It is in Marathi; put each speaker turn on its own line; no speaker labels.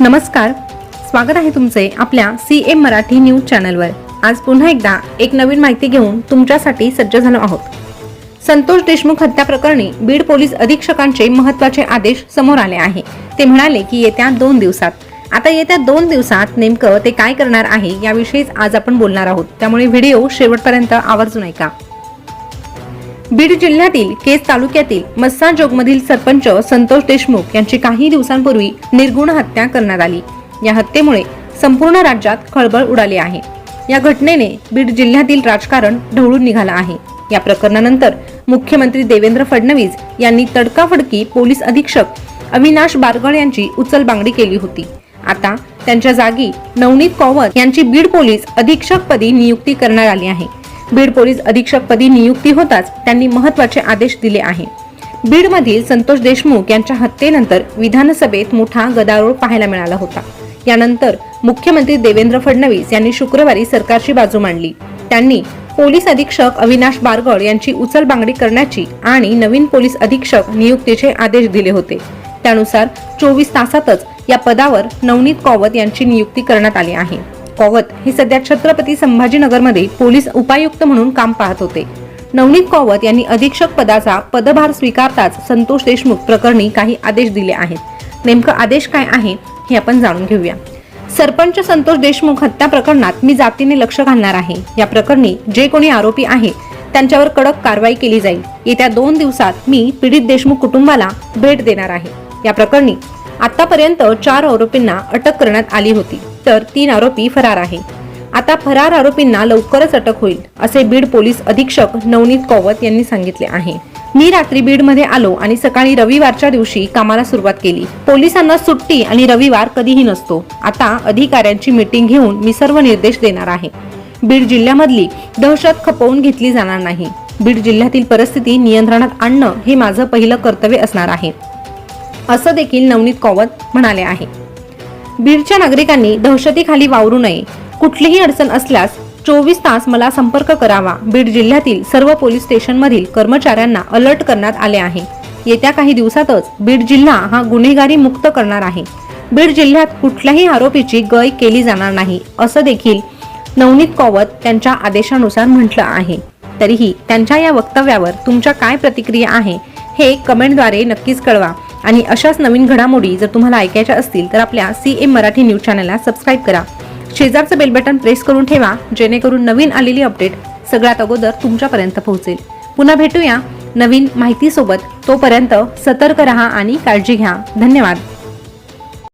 नमस्कार स्वागत आहे तुमचे आपल्या सी एम मराठी न्यूज चॅनलवर. आज पुन्हा एकदा एक नवीन माहिती घेऊन तुमच्यासाठी सज्ज झालो आहोत. संतोष देशमुख हत्या प्रकरणी बीड पोलीस अधीक्षकांचे महत्त्वाचे आदेश समोर आले आहे. ते म्हणाले की येत्या दोन दिवसात आता येत्या दोन दिवसात नेमकं ते काय करणार आहे याविषयीच आज आपण बोलणार आहोत. त्यामुळे व्हिडिओ शेवटपर्यंत आवर्जून ऐका. बीड जिल्ह्यातील केस तालुक्यातील मस्सा जोगमधील सरपंच संतोष देशमुख यांची काही दिवसांपूर्वी निर्गुण हत्या करण्यात आली. या हत्येमुळे संपूर्ण राज्यात खळबळ उडाली आहे. या घटनेने बीड जिल्ह्यातील राजकारण ढवळून निघालं आहे. या प्रकरणानंतर मुख्यमंत्री देवेंद्र फडणवीस यांनी तडकाफडकी पोलीस अधीक्षक अविनाश बारगळ यांची उचलबांगडी केली होती. आता त्यांच्या जागी नवनीत कौवत यांची बीड पोलीस अधीक्षकपदी नियुक्ती करण्यात आली आहे. बीड पोलीस अधीक्षकपदी नियुक्ती होताच त्यांनी महत्त्वाचे आदेश दिले आहे. बीडमधील संतोष देशमुख यांच्या हत्येनंतर विधानसभेत मोठा गदारोळ पाहायला मिळाला होता. यानंतर मुख्यमंत्री देवेंद्र फडणवीस यांनी शुक्रवारी सरकारची बाजू मांडली. त्यांनी पोलीस अधीक्षक अविनाश बारगळ यांची उचलबांगडी करण्याची आणि नवीन पोलीस अधीक्षक नियुक्तीचे आदेश दिले होते. त्यानुसार चोवीस तासातच या पदावर नवनीत कौवत यांची नियुक्ती करण्यात आली आहे. कॉवत हे सध्या छत्रपती संभाजीनगरमध्ये पोलीस उपायुक्त म्हणून काम पाहत होते. नवनीत कौवत यांनी अधीक्षक पदाचा पदभार स्वीकारताच संतोष देशमुख प्रकरणी काही आदेश दिले आहेत. नेमकं आदेश काय आहे हे आपण जाणून घेऊया. सरपंच संतोष देशमुख हत्या प्रकरणात मी जातीने लक्ष घालणार आहे. या प्रकरणी जे कोणी आरोपी आहे त्यांच्यावर कडक कारवाई केली जाईल. येत्या दोन दिवसात मी पीडित देशमुख कुटुंबाला भेट देणार आहे. या प्रकरणी आतापर्यंत चार आरोपींना अटक करण्यात आली होती तर तीन आरोपी फरार आहे आता फरार आरोपींना लवकरच अटक होईल असे बीड पोलीस अधीक्षक नवनीत कौवत यांनी सांगितले आहे. मी रात्री बीडमध्ये आलो आणि सकाळी रविवारच्या दिवशी कामाला सुरुवात केली. पोलिसांना सुट्टी आणि रविवार कधीही नसतो. आता अधिकाऱ्यांची मीटिंग घेऊन मी सर्व निर्देश देणार आहे. बीड जिल्ह्यामधली दहशत खपवून घेतली जाणार नाही. बीड जिल्ह्यातील परिस्थिती नियंत्रणात आणणं हे माझं पहिलं कर्तव्य असणार आहे. असं देखील नवनीत कौवत म्हणाले आहे. बीडच्या नागरिकांनी दहशतीखाली वावरू नये. कुठलीही अडचण असल्यास चोवीस तास मला संपर्क करावा. बीड जिल्ह्यातील सर्व पोलीस स्टेशनमधील कर्मचाऱ्यांना अलर्ट करण्यात आले आहे. येत्या काही दिवसातच बीड जिल्हा हा गुन्हेगारी मुक्त करणार आहे. बीड जिल्ह्यात कुठल्याही आरोपीची गय केली जाणार नाही असं देखील नवनीत कौवत त्यांच्या आदेशानुसार म्हटलं आहे. तरीही त्यांच्या या वक्तव्यावर तुमच्या काय प्रतिक्रिया आहे हे कमेंटद्वारे नक्कीच कळवा. आणि अशाच नवीन घडामोडी जर तुम्हाला ऐकायच्या असतील तर आपल्या सी एम मराठी न्यूज चॅनलला सबस्क्राईब करा. शेजारचं बेल बटन प्रेस करून ठेवा जेणेकरून नवीन आलेली अपडेट सगळ्यात अगोदर तुमच्यापर्यंत पोहोचेल. पुन्हा भेटूया नवीन माहितीसोबत. तोपर्यंत सतर्क रहा आणि काळजी घ्या. धन्यवाद.